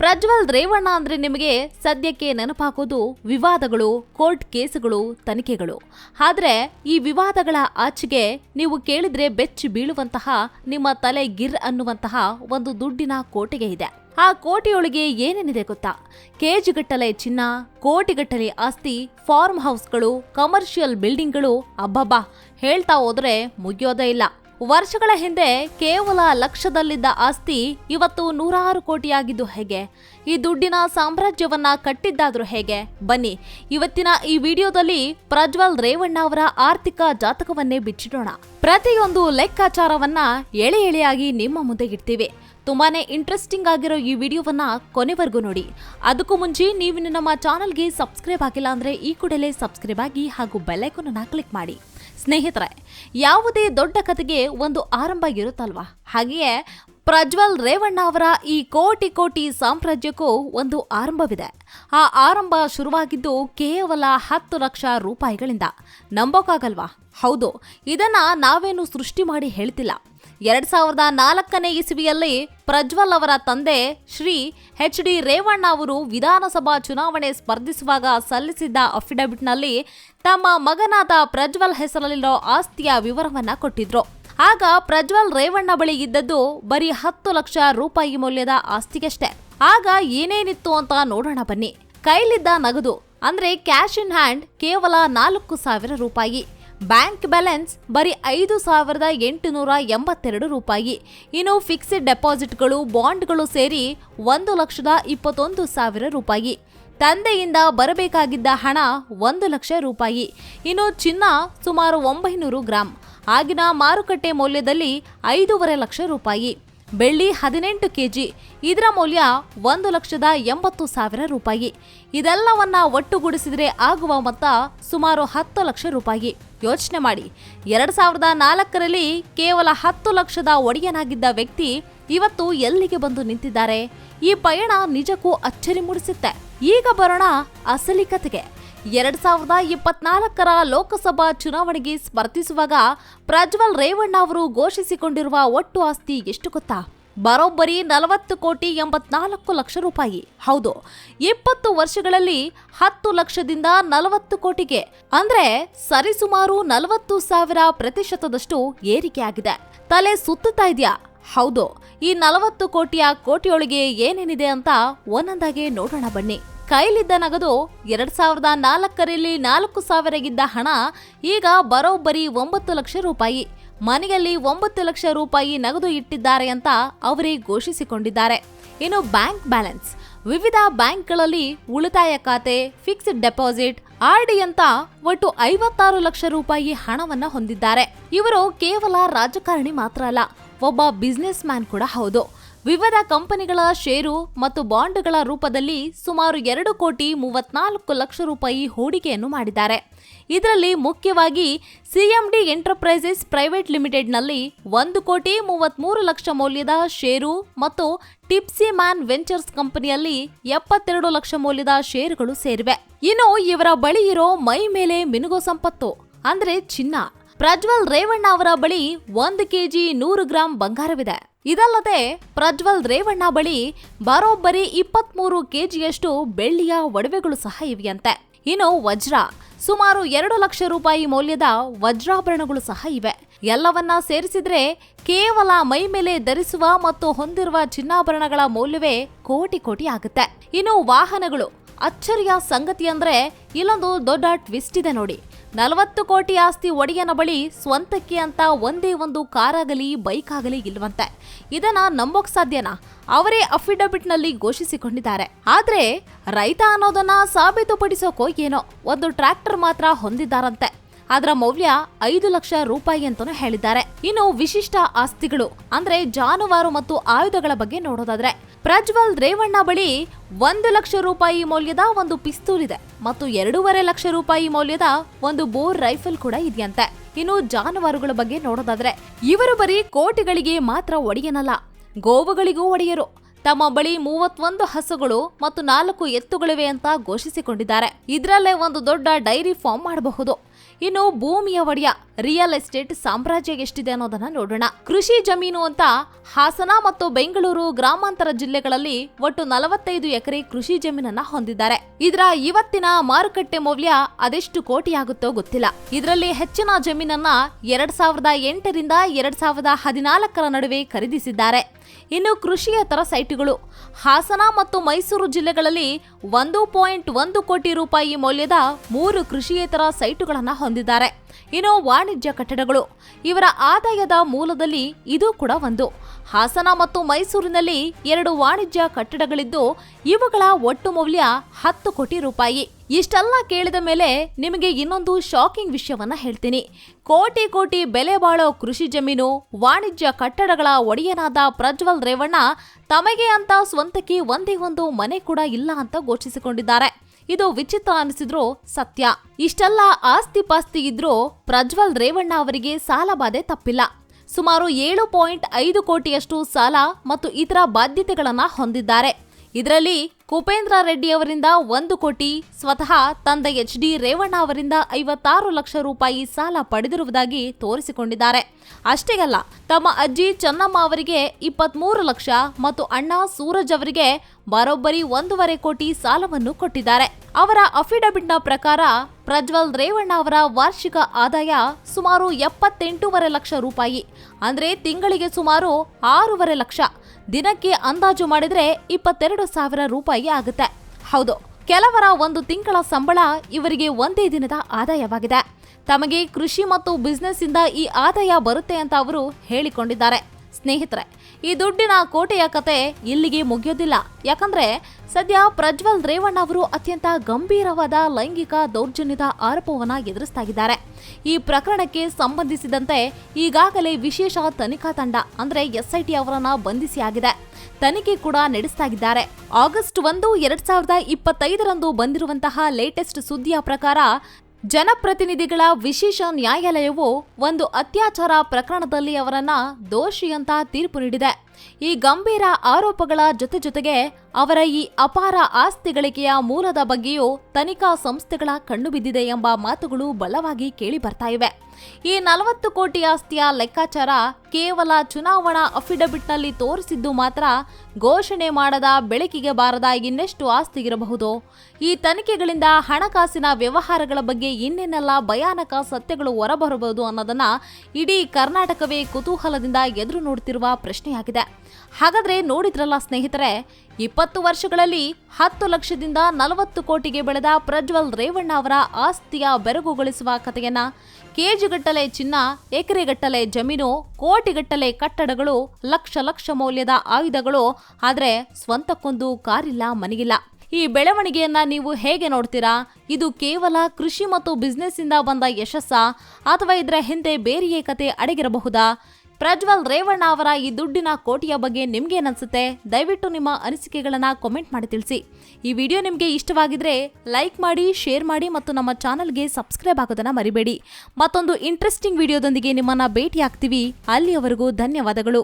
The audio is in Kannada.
ಪ್ರಜ್ವಲ್ ರೇವಣ್ಣ ಅಂದ್ರೆ ನಿಮಗೆ ಸದ್ಯಕ್ಕೆ ನೆನಪಾಗೋದು ವಿವಾದಗಳು, ಕೋರ್ಟ್ ಕೇಸುಗಳು, ತನಿಖೆಗಳು. ಆದರೆ ಈ ವಿವಾದಗಳ ಆಚೆಗೆ ನೀವು ಕೇಳಿದ್ರೆ ಬೆಚ್ಚಿ ಬೀಳುವಂತಹ, ನಿಮ್ಮ ತಲೆ ಗಿರ್ ಅನ್ನುವಂತಹ ಒಂದು ದುಡ್ಡಿನ ಕೋಟೆಗೆ ಇದೆ. ಆ ಕೋಟೆಯೊಳಗೆ ಏನೇನಿದೆ ಗೊತ್ತಾ? ಕೆಜಿಗಟ್ಟಲೆ ಚಿನ್ನ, ಕೋಟಿಗಟ್ಟಲೆ ಆಸ್ತಿ, ಫಾರ್ಮ್ ಹೌಸ್ಗಳು, ಕಮರ್ಷಿಯಲ್ ಬಿಲ್ಡಿಂಗ್ಗಳು, ಅಬ್ಬಬ್ಬಾ. ಹೇಳ್ತಾ ಹೋದ್ರೆ ಮುಗಿಯೋದೇ ಇಲ್ಲ. ವರ್ಷಗಳ ಹಿಂದೆ ಕೇವಲ ಲಕ್ಷದಲ್ಲಿದ್ದ ಆಸ್ತಿ ಇವತ್ತು ನೂರಾರು ಕೋಟಿಯಾಗಿದ್ದು ಹೇಗೆ? ಈ ದುಡ್ಡಿನ ಸಾಮ್ರಾಜ್ಯವನ್ನ ಕಟ್ಟಿದ್ದಾದ್ರೂ ಹೇಗೆ? ಬನ್ನಿ, ಇವತ್ತಿನ ಈ ವಿಡಿಯೋದಲ್ಲಿ ಪ್ರಜ್ವಲ್ ರೇವಣ್ಣ ಅವರ ಆರ್ಥಿಕ ಜಾತಕವನ್ನೇ ಬಿಚ್ಚಿಡೋಣ. ಪ್ರತಿಯೊಂದು ಲೆಕ್ಕಾಚಾರವನ್ನ ಎಳೆ ಎಳೆಯಾಗಿ ನಿಮ್ಮ ಮುಂದೆ ಇಡ್ತೀವಿ. ತುಂಬಾನೇ ಇಂಟ್ರೆಸ್ಟಿಂಗ್ ಆಗಿರೋ ಈ ವಿಡಿಯೋವನ್ನ ಕೊನೆವರೆಗೂ ನೋಡಿ. ಅದಕ್ಕೂ ಮುಂಚೆ ನೀವು ನಮ್ಮ ಚಾನಲ್ಗೆ ಸಬ್ಸ್ಕ್ರೈಬ್ ಆಗಿಲ್ಲ ಅಂದ್ರೆ ಈ ಕೂಡಲೇ ಸಬ್ಸ್ಕ್ರೈಬ್ ಆಗಿ ಹಾಗೂ ಬೆಲ್ಲೈಕನ್ ಕ್ಲಿಕ್ ಮಾಡಿ. ಸ್ನೇಹಿತರೆ, ಯಾವುದೇ ದೊಡ್ಡ ಕಥೆಗೆ ಒಂದು ಆರಂಭ ಇರುತ್ತಲ್ವಾ? ಹಾಗೆಯೇ ಪ್ರಜ್ವಲ್ ರೇವಣ್ಣ ಅವರ ಈ ಕೋಟಿ ಕೋಟಿ ಸಾಮ್ರಾಜ್ಯಕ್ಕೂ ಒಂದು ಆರಂಭವಿದೆ. ಆ ಆರಂಭ ಶುರುವಾಗಿದ್ದು ಕೇವಲ ಹತ್ತು ಲಕ್ಷ ರೂಪಾಯಿಗಳಿಂದ. ನಂಬೋಕ್ಕಾಗಲ್ವಾ ಹೌದು, ಇದನ್ನ ನಾವೇನು ಸೃಷ್ಟಿ ಮಾಡಿ ಹೇಳ್ತಿಲ್ಲ. ಎರಡ್ ಸಾವಿರದ ನಾಲ್ಕನೇ ಇಸವಿಯಲ್ಲಿ ಪ್ರಜ್ವಲ್ ಅವರ ತಂದೆ ಶ್ರೀ ಎಚ್ ಡಿ ರೇವಣ್ಣ ಅವರು ವಿಧಾನಸಭಾ ಚುನಾವಣೆ ಸ್ಪರ್ಧಿಸುವಾಗ ಸಲ್ಲಿಸಿದ್ದ ಅಫಿಡವಿಟ್ನಲ್ಲಿ ತಮ್ಮ ಮಗನಾದ ಪ್ರಜ್ವಲ್ ಹೆಸರಲ್ಲಿರೋ ಆಸ್ತಿಯ ವಿವರವನ್ನ ಕೊಟ್ಟಿದ್ರು. ಆಗ ಪ್ರಜ್ವಲ್ ರೇವಣ್ಣ ಬಳಿ ಇದ್ದದ್ದು ಬರೀ ಹತ್ತು ಲಕ್ಷ ರೂಪಾಯಿ ಮೌಲ್ಯದ ಆಸ್ತಿಗಷ್ಟೇ. ಆಗ ಏನೇನಿತ್ತು ಅಂತ ನೋಡೋಣ ಬನ್ನಿ. ಕೈಲಿದ್ದ ನಗದು, ಅಂದ್ರೆ ಕ್ಯಾಶ್ ಇನ್ ಹ್ಯಾಂಡ್ ಕೇವಲ ನಾಲ್ಕು ಸಾವಿರ ರೂಪಾಯಿ. ಬ್ಯಾಂಕ್ ಬ್ಯಾಲೆನ್ಸ್ ಬರೀ ಐದು ಸಾವಿರದ ಎಂಟುನೂರ ಎಂಬತ್ತೆರಡು ರೂಪಾಯಿ. ಇನ್ನು ಫಿಕ್ಸ್ಡ್ ಡೆಪಾಸಿಟ್ಗಳು, ಬಾಂಡ್ಗಳು ಸೇರಿ ಒಂದು ಲಕ್ಷದ ಇಪ್ಪತ್ತೊಂದು ಸಾವಿರ ರೂಪಾಯಿ. ತಂದೆಯಿಂದ ಬರಬೇಕಾಗಿದ್ದ ಹಣ ಒಂದು ಲಕ್ಷ ರೂಪಾಯಿ. ಇನ್ನು ಚಿನ್ನ ಸುಮಾರು ಒಂಬೈನೂರು ಗ್ರಾಂ. ಆಗಿನ ಮಾರುಕಟ್ಟೆ ಮೌಲ್ಯದಲ್ಲಿ ಐದೂವರೆ ಲಕ್ಷ ರೂಪಾಯಿ. ಬೆಳ್ಳಿ ಹದಿನೆಂಟು ಕೆಜಿ, ಇದರ ಮೌಲ್ಯ ಒಂದು ಲಕ್ಷದ ಎಂಬತ್ತು ಸಾವಿರ ರೂಪಾಯಿ. ಇದೆಲ್ಲವನ್ನ ಒಟ್ಟುಗೂಡಿಸಿದರೆ ಆಗುವ ಮೊತ್ತ ಸುಮಾರು ಹತ್ತು ಲಕ್ಷ ರೂಪಾಯಿ. ಯೋಚನೆ ಮಾಡಿ. ಎರಡು ಸಾವಿರದ ನಾಲ್ಕರಲ್ಲಿ ಕೇವಲ ಹತ್ತು ಲಕ್ಷದ ಒಡೆಯನಾಗಿದ್ದ ವ್ಯಕ್ತಿ ಇವತ್ತು ಎಲ್ಲಿಗೆ ಬಂದು ನಿಂತಿದ್ದಾರೆ? ಈ ಪಯಣ ನಿಜಕ್ಕೂ ಅಚ್ಚರಿ ಮೂಡಿಸುತ್ತೆ. ಈಗ ಬರೋಣ ಅಸಲಿ ಕತೆಗೆ. ಎರಡ್ ಸಾವಿರದ ಇಪ್ಪತ್ನಾಲ್ಕರ ಲೋಕಸಭಾ ಚುನಾವಣೆಗೆ ಸ್ಪರ್ಧಿಸುವಾಗ ಪ್ರಜ್ವಲ್ ರೇವಣ್ಣ ಅವರು ಘೋಷಿಸಿಕೊಂಡಿರುವ ಒಟ್ಟು ಆಸ್ತಿ ಎಷ್ಟು ಗೊತ್ತಾ? ಬರೋಬ್ಬರಿ ನಲವತ್ತು ಕೋಟಿ ಎಂಬತ್ನಾಲ್ಕು ಲಕ್ಷ ರೂಪಾಯಿ. ಹೌದು, ಇಪ್ಪತ್ತು ವರ್ಷಗಳಲ್ಲಿ ಹತ್ತು ಲಕ್ಷದಿಂದ ನಲವತ್ತು ಕೋಟಿಗೆ. ಅಂದ್ರೆ ಸರಿಸುಮಾರು ನಲವತ್ತು ಸಾವಿರ ಪ್ರತಿಶತದಷ್ಟು ಏರಿಕೆಯಾಗಿದೆ ತಲೆ ಸುತ್ತುತ್ತಾ ಇದೆಯಾ? ಹೌದು, ಈ ನಲವತ್ತು ಕೋಟಿಯ ಕೋಟಿಯೊಳಗೆ ಏನೇನಿದೆ ಅಂತ ಒಂದೊಂದಾಗೆ ನೋಡೋಣ ಬನ್ನಿ. ಕೈಲಿದ್ದ ನಗದು ಎರಡ್ ಸಾವಿರದ ನಾಲ್ಕರಲ್ಲಿ ನಾಲ್ಕು ಸಾವಿರಗಿದ್ದ ಹಣ ಈಗ ಬರೋಬ್ಬರಿ ಒಂಬತ್ತು ಲಕ್ಷ ರೂಪಾಯಿ. ಮನೆಯಲ್ಲಿ ಒಂಬತ್ತು ಲಕ್ಷ ರೂಪಾಯಿ ನಗದು ಇಟ್ಟಿದ್ದಾರೆ ಅಂತ ಅವರೇ ಘೋಷಿಸಿಕೊಂಡಿದ್ದಾರೆ. ಇನ್ನು ಬ್ಯಾಂಕ್ ಬ್ಯಾಲೆನ್ಸ್. ವಿವಿಧ ಬ್ಯಾಂಕ್ಗಳಲ್ಲಿ ಉಳಿತಾಯ ಖಾತೆ, ಫಿಕ್ಸ್ಡ್ ಡೆಪಾಸಿಟ್ ಆರ್ಡಿ ಅಂತ ಒಟ್ಟು ಐವತ್ತಾರು ಲಕ್ಷ ರೂಪಾಯಿ ಹಣವನ್ನ ಹೊಂದಿದ್ದಾರೆ. ಇವರು ಕೇವಲ ರಾಜಕಾರಣಿ ಮಾತ್ರ ಅಲ್ಲ, ಒಬ್ಬ ಬಿಸ್ನೆಸ್ ಮ್ಯಾನ್ ಕೂಡ ಹೌದು. ವಿವಿಧ ಕಂಪನಿಗಳ ಷೇರು ಮತ್ತು ಬಾಂಡ್ಗಳ ರೂಪದಲ್ಲಿ ಸುಮಾರು ಎರಡು ಕೋಟಿ ಮೂವತ್ನಾಲ್ಕು ಲಕ್ಷ ರೂಪಾಯಿ ಹೂಡಿಕೆಯನ್ನು ಮಾಡಿದ್ದಾರೆ. ಇದರಲ್ಲಿ ಮುಖ್ಯವಾಗಿ ಸಿಎಂಡಿ ಎಂಟರ್ಪ್ರೈಸಸ್ ಪ್ರೈವೇಟ್ ಲಿಮಿಟೆಡ್ನಲ್ಲಿ ಒಂದು ಕೋಟಿ ಮೂವತ್ಮೂರು ಲಕ್ಷ ಮೌಲ್ಯದ ಷೇರು ಮತ್ತು ಟಿಪ್ಸಿ ಮ್ಯಾನ್ ವೆಂಚರ್ಸ್ ಕಂಪನಿಯಲ್ಲಿ ಎಪ್ಪತ್ತೆರಡು ಲಕ್ಷ ಮೌಲ್ಯದ ಷೇರುಗಳು ಸೇರಿವೆ. ಇನ್ನು ಇವರ ಬಳಿ ಇರೋ ಮೈ ಮೇಲೆ ಮಿನುಗೋ ಸಂಪತ್ತು, ಅಂದ್ರೆ ಚಿನ್ನ. ಪ್ರಜ್ವಲ್ ರೇವಣ್ಣ ಅವರ ಬಳಿ ಒಂದು ಕೆಜಿ ನೂರು ಗ್ರಾಂ ಬಂಗಾರವಿದೆ. ಇದಲ್ಲದೆ ಪ್ರಜ್ವಲ್ ರೇವಣ್ಣ ಬಳಿ ಬರೋಬ್ಬರಿ ಇಪ್ಪತ್ಮೂರು ಕೆಜಿಯಷ್ಟು ಬೆಳ್ಳಿಯ ಒಡವೆಗಳು ಸಹ ಇವೆಯಂತೆ. ಇನ್ನು ವಜ್ರ, ಸುಮಾರು ಎರಡು ಲಕ್ಷ ರೂಪಾಯಿ ಮೌಲ್ಯದ ವಜ್ರಾಭರಣಗಳು ಸಹ ಇವೆ. ಎಲ್ಲವನ್ನ ಸೇರಿಸಿದ್ರೆ ಕೇವಲ ಮೈ ಮೇಲೆ ಧರಿಸುವ ಮತ್ತು ಹೊಂದಿರುವ ಚಿನ್ನಾಭರಣಗಳ ಮೌಲ್ಯವೇ ಕೋಟಿ ಕೋಟಿ ಆಗುತ್ತೆ. ಇನ್ನು ವಾಹನಗಳು, ಅಚ್ಚರಿಯ ಸಂಗತಿ ಅಂದ್ರೆ ಇಲ್ಲೊಂದು ದೊಡ್ಡ ಟ್ವಿಸ್ಟ್ ಇದೆ ನೋಡಿ. ನಲವತ್ತು ಕೋಟಿ ಆಸ್ತಿ ಒಡೆಯನ ಬಳಿ ಸ್ವಂತಕ್ಕೆ ಅಂತ ಒಂದೇ ಒಂದು ಕಾರಾಗಲಿ ಬೈಕ್ ಆಗಲಿ ಇಲ್ವಂತೆ. ಇದನ್ನ ನಂಬೋಕ್ ಸಾಧ್ಯನಾ? ಅವರೇ ಅಫಿಡವಿಟ್ನಲ್ಲಿ ಘೋಷಿಸಿಕೊಂಡಿದ್ದಾರೆ. ಆದ್ರೆ ರೈತ ಅನ್ನೋದನ್ನ ಸಾಬೀತುಪಡಿಸೋಕೋ ಏನೋ? ಒಂದು ಟ್ರ್ಯಾಕ್ಟರ್ ಮಾತ್ರ ಹೊಂದಿದ್ದಾರಂತೆ. ಅದರ ಮೌಲ್ಯ ಐದು ಲಕ್ಷ ರೂಪಾಯಿ ಅಂತಾನೂ ಹೇಳಿದ್ದಾರೆ. ಇನ್ನು ವಿಶಿಷ್ಟ ಆಸ್ತಿಗಳು ಅಂದ್ರೆ ಜಾನುವಾರು ಮತ್ತು ಆಯುಧಗಳ ಬಗ್ಗೆ ನೋಡೋದಾದ್ರೆ ಪ್ರಜ್ವಲ್ ರೇವಣ್ಣ ಬಳಿ ಒಂದು ಲಕ್ಷ ರೂಪಾಯಿ ಮೌಲ್ಯದ ಒಂದು ಪಿಸ್ತೂಲ್ ಇದೆ ಮತ್ತು ಎರಡೂವರೆ ಲಕ್ಷ ರೂಪಾಯಿ ಮೌಲ್ಯದ ಒಂದು ಬೋರ್ ರೈಫಲ್ ಕೂಡ ಇದೆಯಂತೆ. ಇನ್ನು ಜಾನುವಾರುಗಳ ಬಗ್ಗೆ ನೋಡೋದಾದ್ರೆ, ಇವರು ಬರೀ ಕೋಟಿಗಳಿಗೆ ಮಾತ್ರ ಒಡೆಯನಲ್ಲ, ಗೋವುಗಳಿಗೂ ಒಡೆಯರು. ತಮ್ಮ ಬಳಿ ಮೂವತ್ತೊಂದು ಹಸುಗಳು ಮತ್ತು ನಾಲ್ಕು ಎತ್ತುಗಳಿವೆ ಅಂತ ಘೋಷಿಸಿಕೊಂಡಿದ್ದಾರೆ. ಇದರಲ್ಲೇ ಒಂದು ದೊಡ್ಡ ಡೈರಿ ಫಾರ್ಮ್ ಮಾಡಬಹುದು. ಇನ್ನು ಭೂಮಿಯ ಒಡೆಯ ರಿಯಲ್ ಎಸ್ಟೇಟ್ ಸಾಮ್ರಾಜ್ಯ ಎಷ್ಟಿದೆ ಅನ್ನೋದನ್ನ ನೋಡೋಣ. ಕೃಷಿ ಜಮೀನು ಅಂತ ಹಾಸನ ಮತ್ತು ಬೆಂಗಳೂರು ಗ್ರಾಮಾಂತರ ಜಿಲ್ಲೆಗಳಲ್ಲಿ ಒಟ್ಟು ನಲವತ್ತೈದು ಎಕರೆ ಕೃಷಿ ಜಮೀನನ್ನ ಹೊಂದಿದ್ದಾರೆ. ಇದರ ಇವತ್ತಿನ ಮಾರುಕಟ್ಟೆ ಮೌಲ್ಯ ಅದೆಷ್ಟು ಕೋಟಿಯಾಗುತ್ತೋ ಗೊತ್ತಿಲ್ಲ. ಇದರಲ್ಲಿ ಹೆಚ್ಚಿನ ಜಮೀನನ್ನ ಎರಡ್ ಸಾವಿರದ ಎಂಟರಿಂದ ಎರಡ್ ಸಾವಿರದ ಹದಿನಾಲ್ಕರ ನಡುವೆ ಖರೀದಿಸಿದ್ದಾರೆ. ಇನ್ನು ಕೃಷಿಯೇತರ ಸೈಟ್ಗಳು. ಹಾಸನ ಮತ್ತು ಮೈಸೂರು ಜಿಲ್ಲೆಗಳಲ್ಲಿ ಒಂದು ಪಾಯಿಂಟ್ ಒಂದು ಕೋಟಿ ರೂಪಾಯಿ ಮೌಲ್ಯದ ಮೂರು ಕೃಷಿಯೇತರ ಸೈಟುಗಳನ್ನು ಹೊಂದಿದ್ದಾರೆ. ಇನ್ನು ವಾಣಿಜ್ಯ ಕಟ್ಟಡಗಳು. ಇವರ ಆದಾಯದ ಮೂಲದಲ್ಲಿ ಇದು ಕೂಡ ಒಂದು. ಹಾಸನ ಮತ್ತು ಮೈಸೂರಿನಲ್ಲಿ ಎರಡು ವಾಣಿಜ್ಯ ಕಟ್ಟಡಗಳಿದ್ದು, ಇವುಗಳ ಒಟ್ಟು ಮೌಲ್ಯ ಹತ್ತು ಕೋಟಿ ರೂಪಾಯಿ. ಇಷ್ಟೆಲ್ಲ ಕೇಳಿದ ಮೇಲೆ ನಿಮಗೆ ಇನ್ನೊಂದು ಶಾಕಿಂಗ್ ವಿಷಯವನ್ನ ಹೇಳ್ತೀನಿ. ಕೋಟಿ ಕೋಟಿ ಬೆಲೆ ಬಾಳೋ ಕೃಷಿ ಜಮೀನು, ವಾಣಿಜ್ಯ ಕಟ್ಟಡಗಳ ಒಡೆಯನಾದ ಪ್ರಜ್ವಲ್ ರೇವಣ್ಣ ತಮಗೆ ಅಂತ ಸ್ವಂತಕ್ಕೆ ಒಂದೇ ಒಂದು ಮನೆ ಕೂಡ ಇಲ್ಲ ಅಂತ ಘೋಷಿಸಿಕೊಂಡಿದ್ದಾರೆ. ಇದು ವಿಚಿತ್ರ ಅನಿಸಿದ್ರು ಸತ್ಯ. ಇಷ್ಟೆಲ್ಲ ಆಸ್ತಿ ಪಾಸ್ತಿ ಇದ್ರೂ ಪ್ರಜ್ವಲ್ ರೇವಣ್ಣ ಅವರಿಗೆ ಸಾಲ ಬಾಧೆ ತಪ್ಪಿಲ್ಲ. ಸುಮಾರು ಏಳು ಪಾಯಿಂಟ್ ಐದು ಕೋಟಿಯಷ್ಟು ಸಾಲ ಮತ್ತು ಇತರ ಬಾಧ್ಯತೆಗಳನ್ನು ಹೊಂದಿದ್ದಾರೆ. ಇದರಲ್ಲಿ ಕುಪೇಂದ್ರ ರೆಡ್ಡಿ ಅವರಿಂದ ಒಂದು ಕೋಟಿ, ಸ್ವತಃ ತಂದೆ ಎಚ್ ಡಿ ರೇವಣ್ಣ ಅವರಿಂದ ಐವತ್ತಾರು ಲಕ್ಷ ರೂಪಾಯಿ ಸಾಲ ಪಡೆದಿರುವುದಾಗಿ ತೋರಿಸಿಕೊಂಡಿದ್ದಾರೆ. ಅಷ್ಟೇ ಅಲ್ಲ, ತಮ್ಮ ಅಜ್ಜಿ ಚನ್ನಮ್ಮ ಅವರಿಗೆ ಇಪ್ಪತ್ಮೂರು ಲಕ್ಷ ಮತ್ತು ಅಣ್ಣ ಸೂರಜ್ ಅವರಿಗೆ ಬರೋಬ್ಬರಿ ಒಂದೂವರೆ ಕೋಟಿ ಸಾಲವನ್ನು ಕೊಟ್ಟಿದ್ದಾರೆ. ಅವರ ಅಫಿಡವಿಟ್ನ ಪ್ರಕಾರ ಪ್ರಜ್ವಲ್ ರೇವಣ್ಣ ಅವರ ವಾರ್ಷಿಕ ಆದಾಯ ಸುಮಾರು ಎಪ್ಪತ್ತೆಂಟೂವರೆ ಲಕ್ಷ ರೂಪಾಯಿ. ಅಂದರೆ ತಿಂಗಳಿಗೆ ಸುಮಾರು ಆರೂವರೆ ಲಕ್ಷ. ದಿನಕ್ಕೆ ಅಂದಾಜು ಮಾಡಿದರೆ ಇಪ್ಪತ್ತೆರಡು ಸಾವಿರ ರೂಪಾಯಿ ಆಗುತ್ತೆ. ಹೌದು, ಕೆಲವರ ಒಂದು ತಿಂಗಳ ಸಂಬಳ ಇವರಿಗೆ ಒಂದೇ ದಿನದ ಆದಾಯವಾಗಿದೆ. ತಮಗೆ ಕೃಷಿ ಮತ್ತು ಬಿಸ್ನೆಸ್ ಇಂದ ಈ ಆದಾಯ ಬರುತ್ತೆ ಅಂತ ಅವರು ಹೇಳಿಕೊಂಡಿದ್ದಾರೆ. ಸ್ನೇಹಿತರೆ ಈ ದುಡ್ಡಿನ ಕೋಟೆಯ ಕತೆ ಇಲ್ಲಿಗೆ ಮುಗಿಯೋದಿಲ್ಲ. ಯಾಕಂದ್ರೆ ಸದ್ಯ ಪ್ರಜ್ವಲ್ ರೇವಣ್ಣ ಅವರು ಅತ್ಯಂತ ಗಂಭೀರವಾದ ಲೈಂಗಿಕ ದೌರ್ಜನ್ಯದ ಆರೋಪವನ್ನು ಎದುರಿಸ್ತಾ ಇದ್ದಾರೆ. ಈ ಪ್ರಕರಣಕ್ಕೆ ಸಂಬಂಧಿಸಿದಂತೆ ಈಗಾಗಲೇ ವಿಶೇಷ ತನಿಖಾ ತಂಡ, ಅಂದ್ರೆ ಎಸ್ಐಟಿ ಅವರನ್ನ ಬಂಧಿಸಿ ಆಗಿದೆ. ತನಿಖೆ ಕೂಡ ನಡೆಸ್ತಾ ಇದ್ದಾರೆ. ಆಗಸ್ಟ್ ಒಂದು, ಎರಡ್ ಸಾವಿರದ ಇಪ್ಪತ್ತೈದರಂದು ಬಂದಿರುವಂತಹ ಲೇಟೆಸ್ಟ್ ಸುದ್ದಿಯ ಪ್ರಕಾರ ಜನಪ್ರತಿನಿಧಿಗಳ ವಿಶೇಷ ನ್ಯಾಯಾಲಯವು ಒಂದು ಅತ್ಯಾಚಾರ ಪ್ರಕರಣದಲ್ಲಿ ಅವರನ್ನ ದೋಷಿ ಅಂತ ತೀರ್ಪು ನೀಡಿದೆ. ಈ ಗಂಭೀರ ಆರೋಪಗಳ ಜೊತೆ ಜೊತೆಗೆ ಅವರ ಈ ಅಪಾರ ಆಸ್ತಿ ಗಳಿಕೆಯ ಮೂಲದ ಬಗ್ಗೆಯೂ ತನಿಖಾ ಸಂಸ್ಥೆಗಳ ಕಣ್ಣು ಬಿದ್ದಿದೆ ಎಂಬ ಮಾತುಗಳು ಬಲವಾಗಿ ಕೇಳಿ ಬರ್ತಾ ಇವೆ. ಈ ನಲವತ್ತು ಕೋಟಿ ಆಸ್ತಿಯ ಲೆಕ್ಕಾಚಾರ ಕೇವಲ ಚುನಾವಣಾ ಅಫಿಡವಿಟ್ನಲ್ಲಿ ತೋರಿಸಿದ್ದು ಮಾತ್ರ ಘೋಷಣೆ ಮಾಡದ ಬೆಳಕಿಗೆ ಬಾರದ ಇನ್ನೆಷ್ಟು ಆಸ್ತಿ ಇರಬಹುದು ಈ ತನಿಖೆಗಳಿಂದ ಹಣಕಾಸಿನ ವ್ಯವಹಾರಗಳ ಬಗ್ಗೆ ಇನ್ನೇನೆಲ್ಲ ಭಯಾನಕ ಸತ್ಯಗಳು ಹೊರಬರಬಹುದು ಅನ್ನೋದನ್ನ ಇಡೀ ಕರ್ನಾಟಕವೇ ಕುತೂಹಲದಿಂದ ಎದುರು ನೋಡುತ್ತಿರುವ ಪ್ರಶ್ನೆಯಾಗಿದೆ. ಹಾಗಾದ್ರೆ ನೋಡಿದ್ರಲ್ಲ ಸ್ನೇಹಿತರೆ ಇಪ್ಪತ್ತು ವರ್ಷಗಳಲ್ಲಿ ಹತ್ತು ಲಕ್ಷದಿಂದ ನಲವತ್ತು ಕೋಟಿಗೆ ಬೆಳೆದ ಪ್ರಜ್ವಲ್ ರೇವಣ್ಣ ಅವರ ಆಸ್ತಿಯ ಬೆರಗುಗೊಳಿಸುವ ಕಥೆಯನ್ನ ಕೆಜಿಗಟ್ಟಲೆ ಚಿನ್ನ, ಎಕರೆಗಟ್ಟಲೆ ಜಮೀನು, ಕೋಟಿಗಟ್ಟಲೆ ಕಟ್ಟಡಗಳು, ಲಕ್ಷ ಲಕ್ಷ ಮೌಲ್ಯದ ಆಯುಧಗಳು, ಆದರೆ ಸ್ವಂತಕ್ಕೊಂದು ಕಾರಿಲ್ಲ, ಮನೆಗಿಲ್ಲ. ಈ ಬೆಳವಣಿಗೆಯನ್ನ ನೀವು ಹೇಗೆ ನೋಡ್ತೀರಾ? ಇದು ಕೇವಲ ಕೃಷಿ ಮತ್ತು ಬಿಸ್ನೆಸ್ ಇಂದ ಬಂದ ಯಶಸ್ಸ? ಅಥವಾ ಇದರ ಹಿಂದೆ ಬೇರೆಯೇ ಕತೆ ಅಡಗಿರಬಹುದಾ? ಪ್ರಜ್ವಲ್ ರೇವಣ್ಣ ಅವರ ಈ ದುಡ್ಡಿನ ಕೋಟಿಯ ಬಗ್ಗೆ ನಿಮ್ಗೇನನ್ಸುತ್ತೆ ದಯವಿಟ್ಟು ನಿಮ್ಮ ಅನಿಸಿಕೆಗಳನ್ನು ಕಾಮೆಂಟ್ ಮಾಡಿ ತಿಳಿಸಿ. ಈ ವಿಡಿಯೋ ನಿಮಗೆ ಇಷ್ಟವಾಗಿದ್ರೆ ಲೈಕ್ ಮಾಡಿ ಶೇರ್ ಮಾಡಿ ಮತ್ತು ನಮ್ಮ ಚಾನಲ್ಗೆ ಸಬ್ಸ್ಕ್ರೈಬ್ ಆಗೋದನ್ನ ಮರಿಬೇಡಿ. ಮತ್ತೊಂದು ಇಂಟ್ರೆಸ್ಟಿಂಗ್ ವಿಡಿಯೋದೊಂದಿಗೆ ನಿಮ್ಮನ್ನ ಭೇಟಿ ಆಗ್ತೀವಿ ಅಲ್ಲಿಯವರೆಗೂ ಧನ್ಯವಾದಗಳು.